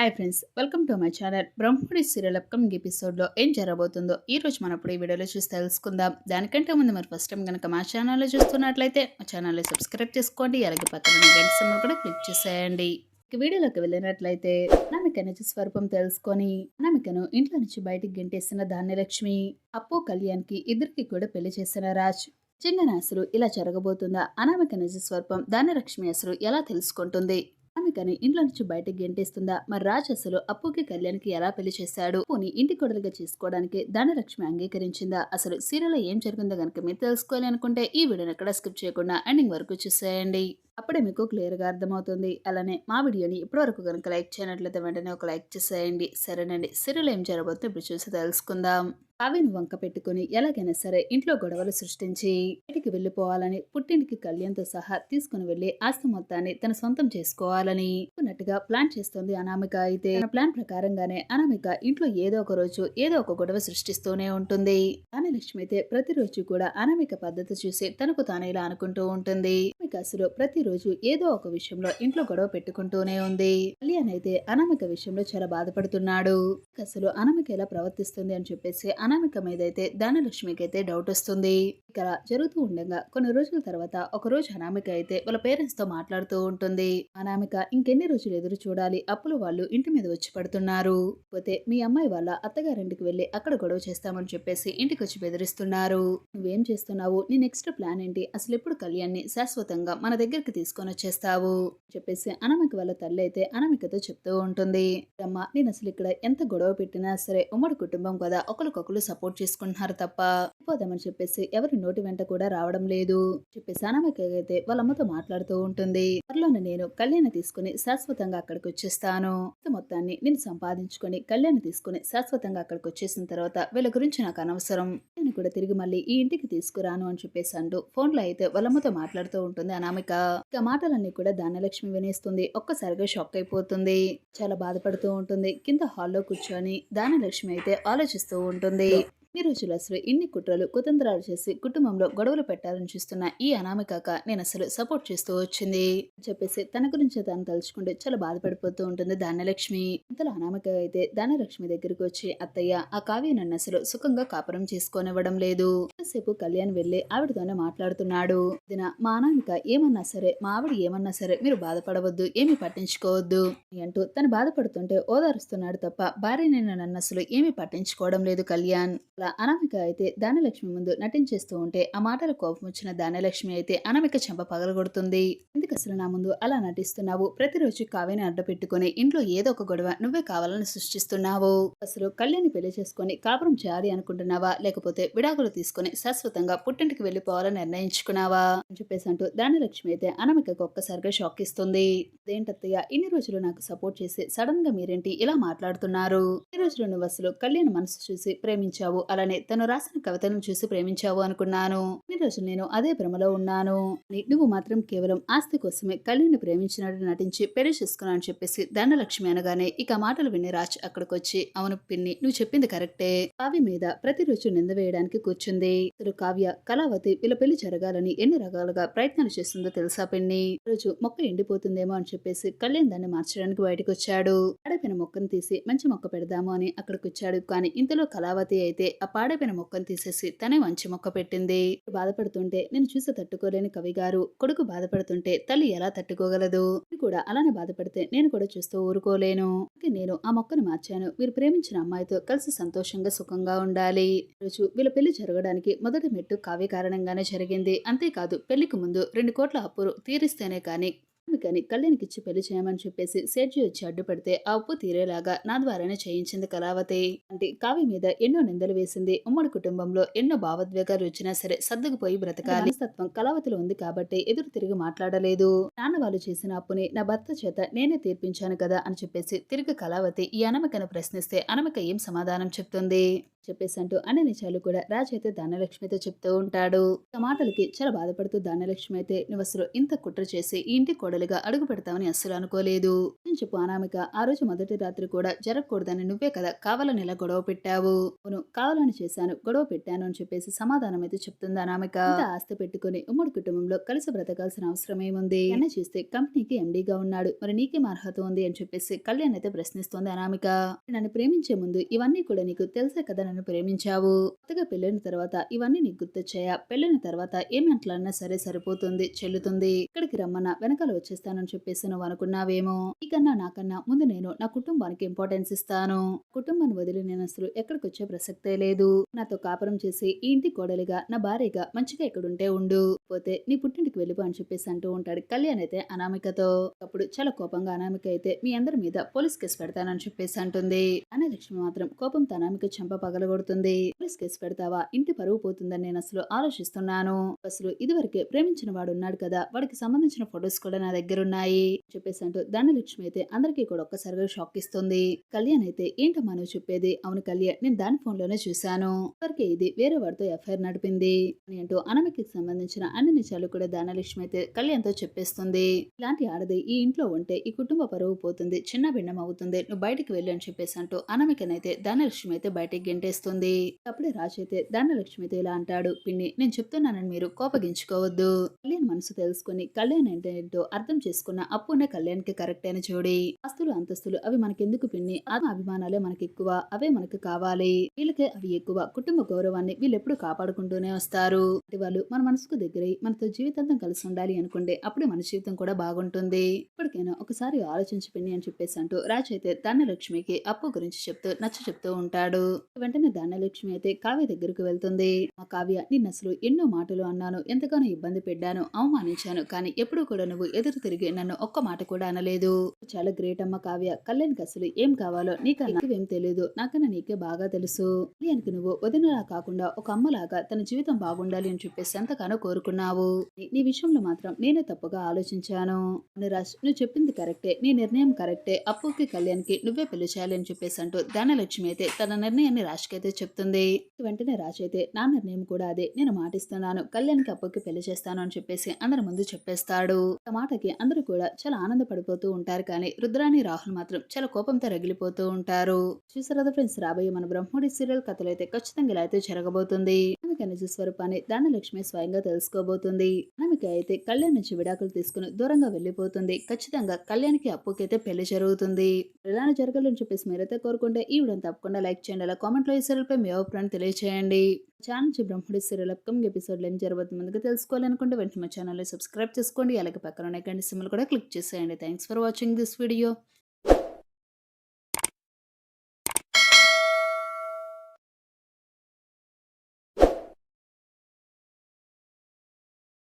Hi friends welcome to my channel Brahmamudi serial upcoming ఎపిసోడ్లో ఏం జరగబోతుందో ఈ రోజు మనం ఇప్పుడు ఈ వీడియోలో చూసి తెలుసుకుందాం. దానికంటే ముందు మరి ఫస్ట్ టైం కనుక మా ఛానల్లో చూస్తున్నట్లయితే మా ఛానల్ని సబ్స్క్రైబ్ చేసుకోండి అలాగే పక్కన గంట సింబల్ కూడా క్లిక్ చేసేయండి. వీడియోలోకి వెళ్ళినట్లయితే అనామిక నిజ స్వరూపం తెలుసుకొని అనామికను ఇంట్లో నుంచి బయటికి గెంటేసిన ధాన్యలక్ష్మి అప్పు కళ్యాణ్కి ఇద్దరికి కూడా పెళ్ళి చేసిన రాజ్. చింగన అసలు ఇలా జరగబోతుందా? అనామిక నిజ స్వరూపం ధాన్యలక్ష్మి అసలు ఎలా తెలుసుకుంటుంది? ఆమెకని ఇంట్లో నుంచి బయటకు గెంటేస్తుందా? మరి రాజ్ అసలు అప్పుకి కళ్యాణ్కి ఎలా పెళ్ళి చేశాడు? పోనీ ఇంటి కొడలుగా చేసుకోవడానికి ధనలక్ష్మి అంగీకరించిందా? అసలు సీరియల్ ఏం జరిగిందో కనుక మీరు తెలుసుకోవాలి అనుకుంటే ఈ వీడియోని ఎక్కడ స్కిప్ చేయకుండా ఎండింగ్ వరకు చూసేయండి. అప్పుడే మీకు క్లియర్గా అర్థమవుతుంది. అలానే మా వీడియోని ఇప్పటివరకు కనుక లైక్ చేయనట్లయితే వెంటనే ఒక లైక్ చేసేయండి. సరేనండి. సిరులు ఏం జరగబోతుందో ఇప్పుడు చూసి తెలుసుకుందాం. కావ్యను వంక పెట్టుకుని ఎలాగైనా సరే ఇంట్లో గొడవలు సృష్టించి ఇంటికి వెళ్ళిపోవాలని పుట్టింటికి కళ్యాణ్తో సహా తీసుకుని వెళ్ళి ఆస్తి మొత్తాన్ని తన సొంతం చేసుకోవాలని అనుకున్నట్టుగా ప్లాన్ చేస్తుంది అనామిక అయితే. తన ప్లాన్ ప్రకారంగానే అనామిక ఇంట్లో ఏదో ఒక రోజు ఏదో ఒక గొడవ సృష్టిస్తూనే ఉంటుంది. లక్ష్మి అయితే ప్రతిరోజు కూడా అనామిక పద్ధతి చూసి తనకు తాను ఇలా అనుకుంటూ ఉంటుంది. అనామిక అసలు ప్రతిరోజు ఏదో ఒక విషయంలో ఇంట్లో గొడవ పెట్టుకుంటూనే ఉంది. కళ్యాణ్ అయితే అనామిక విషయంలో చాలా బాధపడుతున్నాడు. అసలు అనామిక ఎలా ప్రవర్తిస్తుంది అని చెప్పేసి అనామిక మీద అయితే ధనలక్ష్మికి అయితే డౌట్ వస్తుంది ఇక్కడ జరుగుతూ ఉండగా కొన్ని రోజుల తర్వాత ఒక రోజు అనామిక అయితే వాళ్ళ పేరెంట్స్తో మాట్లాడుతూ ఉంటుంది. అనామిక ఇంకెన్ని రోజులు ఎదురు చూడాలి? అప్పులు వాళ్ళు ఇంటి మీద వచ్చి పడుతున్నారు. పోతే మీ అమ్మాయి వాళ్ళ అత్తగారింటికి వెళ్ళి అక్కడ గొడవ చేస్తామని చెప్పేసి ఇంటికి వచ్చి బెదిరిస్తున్నారు. నువ్వేం చేస్తున్నావు? నీ నెక్స్ట్ ప్లాన్ ఏంటి? అసలు ఎప్పుడు కళ్యాణ్ని శాశ్వతంగా మన దగ్గరికి తీసుకొని వచ్చేస్తావు చెప్పేసి అనమిక వాళ్ళ తల్లి అయితే అనమికతో చెప్తూ ఉంటుంది. అమ్మ నేను అసలు ఇక్కడ ఎంత గొడవ పెట్టినా సరే ఉమ్మడి కుటుంబం కదా ఒకరికొకరు సపోర్ట్ చేసుకుంటున్నారు తప్ప పోదామని చెప్పేసి ఎవరి నోటి వెంట కూడా రావడం లేదు చెప్పేసి అనమిక అయితే వాళ్ళమ్మతో మాట్లాడుతూ ఉంటుంది. త్వరలోనే నేను కళ్యాణ తీసుకుని శాశ్వతంగా అక్కడికి వచ్చేస్తాను. మొత్తాన్ని నేను సంపాదించుకొని కళ్యాణ తీసుకుని శాశ్వతంగా అక్కడికి వచ్చేసిన తర్వాత వీళ్ళ గురించి నాకు అనవసరం. నేను కూడా తిరిగి మళ్ళీ ఈ ఇంటికి తీసుకురాను అని చెప్పేసి అంటూ ఫోన్లో అయితే వాళ్ళమ్మతో మాట్లాడుతూ ఉంటుంది అనామిక. ఇక మాటలన్నీ కూడా దానలక్ష్మి వినేస్తుంది. ఒక్కసారిగా షాక్ అయిపోతుంది. చాలా బాధపడుతూ ఉంటుంది. కింద హాల్లో కూర్చొని దానలక్ష్మి అయితే ఆలోచిస్తూ ఉంటుంది. ఈ రోజులు అసలు ఇన్ని కుట్రలు కుతంత్రాలు చేసి కుటుంబంలో గొడవలు పెట్టాలని చూస్తున్న ఈ అనామికాక నేను అసలు సపోర్ట్ చేస్తూ వచ్చింది. చెప్పేసి తన గురించి తను తలుచుకుంటే చాలా బాధపడిపోతూ ఉంటుంది ధాన్యలక్ష్మి. ఇంతలో అనామిక అయితే ధాన్యలక్ష్మి దగ్గరికి వచ్చి అత్తయ్య ఆ కావ్య నన్ను అసలు సుఖంగా కాపురం చేసుకోనివ్వడం లేదు. సేపు కళ్యాణ్ వెళ్ళి ఆవిడతోనే మాట్లాడుతున్నాడు. దిన మా అనామిక ఏమన్నా సరే మా ఆవిడ ఏమన్నా సరే మీరు బాధపడవద్దు ఏమి పట్టించుకోవద్దు అంటూ తను బాధపడుతుంటే ఓదారుస్తున్నాడు తప్ప భార్య నేను నన్ను అసలు ఏమి పట్టించుకోవడం లేదు కళ్యాణ్. అలా అనామిక అయితే ధనలక్ష్మి ముందు నటించేస్తూ ఉంటే ఆ మాటల కోపం వచ్చిన ధనలక్ష్మి అయితే అనామిక చెంప పగలగొడుతుంది. ఎందుకు అసలు నా ముందు అలా నటిస్తున్నావు? ప్రతిరోజు కావ్యని అడ్డ పెట్టుకుని ఇంట్లో ఏదో ఒక గొడవ నువ్వే కావాలని సృష్టిస్తున్నావు. అసలు కళ్యాణి పెళ్ళి చేసుకుని కాపురం చేయాలి అనుకుంటున్నావా? లేకపోతే విడాకులు తీసుకుని శాశ్వతంగా పుట్టింటికి వెళ్ళిపోవాలని నిర్ణయించుకున్నావా? అని చెప్పేసి అంటూ ధనలక్ష్మి అయితే అనామికకు ఒక్కసారిగా షాక్ ఇస్తుంది. అదేంటత్తయ్య? ఇన్ని రోజులు నాకు సపోర్ట్ చేసి సడన్గా మీరేంటి ఇలా మాట్లాడుతున్నారు? ఈ రోజులు నువ్వు అసలు కళ్యాణ్ మనసు చూసి ప్రేమించావు. అలానే తను రాసిన కవితను చూసి ప్రేమించావు అనుకున్నాను. ఈ రోజు నేను అదే భ్రమలో ఉన్నాను. నువ్వు మాత్రం కేవలం ఆస్తి కోసమే కళ్యాణ్ ప్రేమించినట్టు నటించి పెళ్ళి చేసుకున్నా అని చెప్పేసి ధనలక్ష్మి అనగానే ఇక మాటలు విని రాజ్ అక్కడికి వచ్చి అవును పిన్ని నువ్వు చెప్పింది కరెక్టే. కావ్య మీద ప్రతిరోజు నింద వేయడానికి కూర్చుంది. అసలు కావ్య కళావతి వీళ్ళ పెళ్ళి జరగాలని ఎన్ని రకాలుగా ప్రయత్నాలు చేస్తుందో తెలుసా పిన్ని? రోజు మొక్క ఎండిపోతుందేమో అని చెప్పేసి కళ్యాణ్ దాన్ని మార్చడానికి బయటకు వచ్చాడు అడపిన మొక్కను తీసి మంచి మొక్క పెడదాము అని అక్కడికి వచ్చాడు కానీ ఇంతలో కళావతి అయితే ఆ పాడైపోయిన మొక్కను తీసేసి తనే మంచి మొక్క పెట్టింది. బాధపడుతుంటే నేను చూసి తట్టుకోలేని కవి గారు కొడుకు బాధపడుతుంటే తల్లి ఎలా తట్టుకోగలదు? కూడా అలానే బాధపడితే నేను కూడా చూస్తూ ఊరుకోలేను. నేను ఆ మొక్కను మార్చాను. వీరు ప్రేమించిన అమ్మాయితో కలిసి సంతోషంగా సుఖంగా ఉండాలి. రోజు వీళ్ళ పెళ్ళి జరగడానికి మొదటి మెట్టు కావ్య కారణంగానే జరిగింది. అంతేకాదు పెళ్ళికి ముందు రెండు కోట్ల అప్పులు తీరిస్తేనే కానీ కానీ కళ్యాణ్కి ఇచ్చి పెళ్ళి చేయమని చెప్పేసి సేట్జీ వచ్చి అడ్డుపడితే ఆ ఉప్పు తీరేలాగా నా ద్వారానే చేయించింది కళావతి. అంటే కావ్య మీద ఎన్నో నిందలు వేసింది. ఉమ్మడి కుటుంబంలో ఎన్నో భావోద్వేగాలు వచ్చినా సరే సర్దుకుపోయి బ్రతకాలి. తత్వం కళావతిలో ఉంది కాబట్టి ఎదురు తిరిగి మాట్లాడలేదు. నాన్న వాళ్ళు చేసిన అప్పుని నా భర్త చేత నేనే తీర్పించాను కదా అని చెప్పేసి తిరిగి కళావతి ఈ అనమికను ప్రశ్నిస్తే అనమిక ఏం సమాధానం చెప్తుంది? చెప్పేసి అంటూ అన్ని నిజాలు కూడా రాజు అయితే ధనలక్ష్మితో చెప్తూ ఉంటాడు. మాటలకి చాలా బాధపడుతూ ధనలక్ష్మి అయితే నువ్వు అసలు ఇంత కుట్ర చేసి ఇంటి కోడలిగా అడుగు పెడతామని అస్సలు అనుకోలేదు. అని చెప్పు అనామిక ఆ రోజు మొదటి రాత్రి కూడా జరగకూడదని నువ్వే కదా కావాలని ఇలా గొడవ పెట్టావు. అవును కావాలని చేశాను గొడవ పెట్టాను అని చెప్పేసి సమాధానం అయితే చెప్తుంది అనామిక. ఆస్తి పెట్టుకుని ఉమ్మడి కుటుంబంలో కలిసి బ్రతకాల్సిన అవసరం ఏముంది? అన్న చేస్తే కంపెనీకి ఎండీగా ఉన్నాడు మరి నీకేం అర్హత ఉంది అని చెప్పేసి కళ్యాణ్ అయితే ప్రశ్నిస్తోంది అనామిక. నన్ను ప్రేమించే ముందు ఇవన్నీ కూడా నీకు తెలుసే కదా నన్ను ప్రేమించావు. కొత్తగా పెళ్ళైన తర్వాత ఇవన్నీ నీకు గుర్తొచ్చాయా? పెళ్ళైన తర్వాత ఏమి అట్లన్నా సరే సరిపోతుంది చెల్లుతుంది. ఇక్కడికి రమ్మన్నా వెనకాల వచ్చేస్తానని చెప్పేసి నువ్వు అనుకున్నావేమో? నీకన్నా నాకన్నా ముందు నేను నా కుటుంబానికి ఇంపార్టెన్స్ ఇస్తాను. కుటుంబాన్ని వదిలి నేను అసలు ఎక్కడికి వచ్చే ప్రసక్తే లేదు. నాతో కాపురం చేసి ఈ ఇంటి కోడలిగా నా భార్యగా మంచిగా ఇక్కడుంటే ఉండు. పోతే నీ పుట్టింటికి వెళ్ళిపో అని చెప్పేసి అంటూ ఉంటాడు కళ్యాణ్ అయితే అనామికతో. అప్పుడు చాలా కోపంగా అనామిక అయితే మీ అందరి మీద పోలీస్ కేసు పెడతానని చెప్పేసి అంటుంది. అనలక్ష్మి మాత్రం కోపంతో అనామిక చెంప పగలగొడుతుంది. పోలీస్ కేసు పెడతావా? ఇంటి పరువు పోతుందని నేను అసలు ఆలోచిస్తున్నాను. అసలు ఇదివరకే ప్రేమించిన వాడు ఉన్నాడు కదా వాడికి సంబంధించిన ఫొటోస్ కూడా నా దగ్గర ఉన్నాయి చెప్పేసి అంటూ ధనలక్ష్మి అయితే అందరికీ కూడా ఒక్కసారిగా షాక్ ఇస్తుంది. కళ్యాణ్ అయితే ఏంటమ్మా నువ్వు చెప్పేది? అవును కళ్యాణ్ నేను దాని ఫోన్లోనే చూశాను. ఇప్పటికే ఇది వేరే వాడితో ఎఫ్ఐఆర్ నడిపింది. అని అంటూ అనమికి సంబంధించిన అన్ని నిజాలు కూడా ధనలక్ష్మి అయితే కళ్యాణ్తో చెప్పేస్తుంది. ఇలాంటి ఆడది ఈ ఇంట్లో ఉంటే ఈ కుటుంబ పరువు పోతుంది చిన్న భిన్నం అవుతుంది నువ్వు బయటికి వెళ్ళు అని చెప్పేసి అంటూ అనమికనైతే ధనలక్ష్మి అయితే బయటికి గెంటేస్తుంది. అప్పుడే రాజు అయితే ధనలక్ష్మి అయితే ఇలా అంటాడు పిన్ని నేను చెప్తున్నానని మీరు కోపగించుకోవద్దు. కళ్యాణ్ మనసు తెలుసుకుని కళ్యాణ్ అంటే ఏంటో అర్థం చేసుకున్న అప్పునే కళ్యాణ్కి కరెక్ట్ అని చూడి ఆస్తులు అంతస్తులు అవి మనకెందుకు పిన్ని? ఆత్మ అభిమానాలే మనకి ఎక్కువ అవే మనకు కావాలి. వీళ్ళకే అవి ఎక్కువ. కుటుంబ గౌరవాన్ని వీళ్ళు ఎప్పుడు కాపాడుకుంటూనే వస్తారు. వాళ్ళు మన మనసుకు దగ్గరై మనతో జీవితాంతం కలిసి ఉండాలి అనుకుంటే అప్పుడే మన జీవితం కూడా బాగుంటుంది. ఇప్పటికైనా ఒకసారి ఆలోచించి పిన్ని అని చెప్పేసి అంటూ రాజ్ అయితే ధనలక్ష్మికి అప్పు గురించి చెప్తూ నచ్చ చెప్తూ ఉంటాడు. వెంటనే ధనలక్ష్మి అయితే కావ్య దగ్గరకు వెళ్తుంది. మా కావ్య నిన్న అసలు ఎన్నో మాటలు అన్నాను ఎంతగానో ఇబ్బంది పెట్టాను అవమానించాను. కానీ ఎప్పుడూ కూడా నువ్వు ఎదురు తిరిగి నన్ను ఒక్క మాట కూడా అనలేదు. చాలా గ్రేట్ అమ్మ కావ్య. కళ్యాణ్కి అసలు ఏం కావాలో నీకన్నా ఏం తెలియదు నాకన్నా నీకే బాగా తెలుసు. కళ్యాణ్కి నువ్వు వదినలా కాకుండా ఒక అమ్మలాగా తన జీవితం బాగుండాలి అని చెప్పేసి ఎంతగానో కోరుకున్నావు. నీ- నీ విషయంలో మాత్రం నేనే తప్పుగా ఆలోచించాను. అనురాజ్ నువ్వు చెప్పింది కరెక్టే. నీ నిర్ణయం కరెక్టే. అప్పుకి కళ్యాణ్కి నువ్వే పెళ్ళి చేయాలి అని చెప్పేసి అంటూ ధనలక్ష్మి అయితే తన నిర్ణయాన్ని రాజ్కి అయితే చెప్తుంది. వెంటనే రాజ్ అయితే నా నిర్ణయం కూడా అదే. నేను మాటిస్తున్నాను. కళ్యాణ్కి అప్పుకి పెళ్ళి చేస్తాను అని చెప్పేసి అందరి ముందు చెప్పేస్తాడు. మాట మాటకి అందరూ కూడా చాలా ఆనందపడిపోతూ ఉంటారు. కానీ రుద్రాని రాహుల్ మాత్రం చాలా కోపంతో రగిలిపోతూ ఉంటారు. చూసారు ఫ్రెండ్స్ రాబోయే మన బ్రహ్మోడి సీరియల్ కథలు అయితే ఖచ్చితంగా ఇలా అయితే జరగబోతుంది. ఆమెకి నిజ స్వరూపాన్ని ధనలక్ష్మి స్వయంగా తెలుసుకోబోతుంది. ఆమెకి అయితే కళ్యాణ్ నుంచి విడాకులు తీసుకుని దూరంగా వెళ్ళిపోతుంది. ఖచ్చితంగా కళ్యాణ్కి అప్పుకైతే పెళ్ళి జరుగుతుంది. ఇలానే జరగాలని చెప్పేసి మీరైతే కోరుకుంటే ఈ వీడియోని తప్పకుండా లైక్ చేయండి. అలా కామెంట్లో ఈ సీరియల్ పై మీ అభిప్రాయం తెలియజేయండి ఛానల్ నుంచి బ్రహ్మడి సీరియల్ అప్కమింగ్ ఎపిసోడ్లో ఏం జరగబోతుంది ముందుగా తెలుసుకోవాలనుకుంటే వెంటనే మా ఛానల్ని సబ్స్క్రైబ్ చేసుకోండి అలాగే పక్కన ఉన్న గంట సిమ్లు కూడా క్లిక్ చేసేయండి. Thanks for watching this video.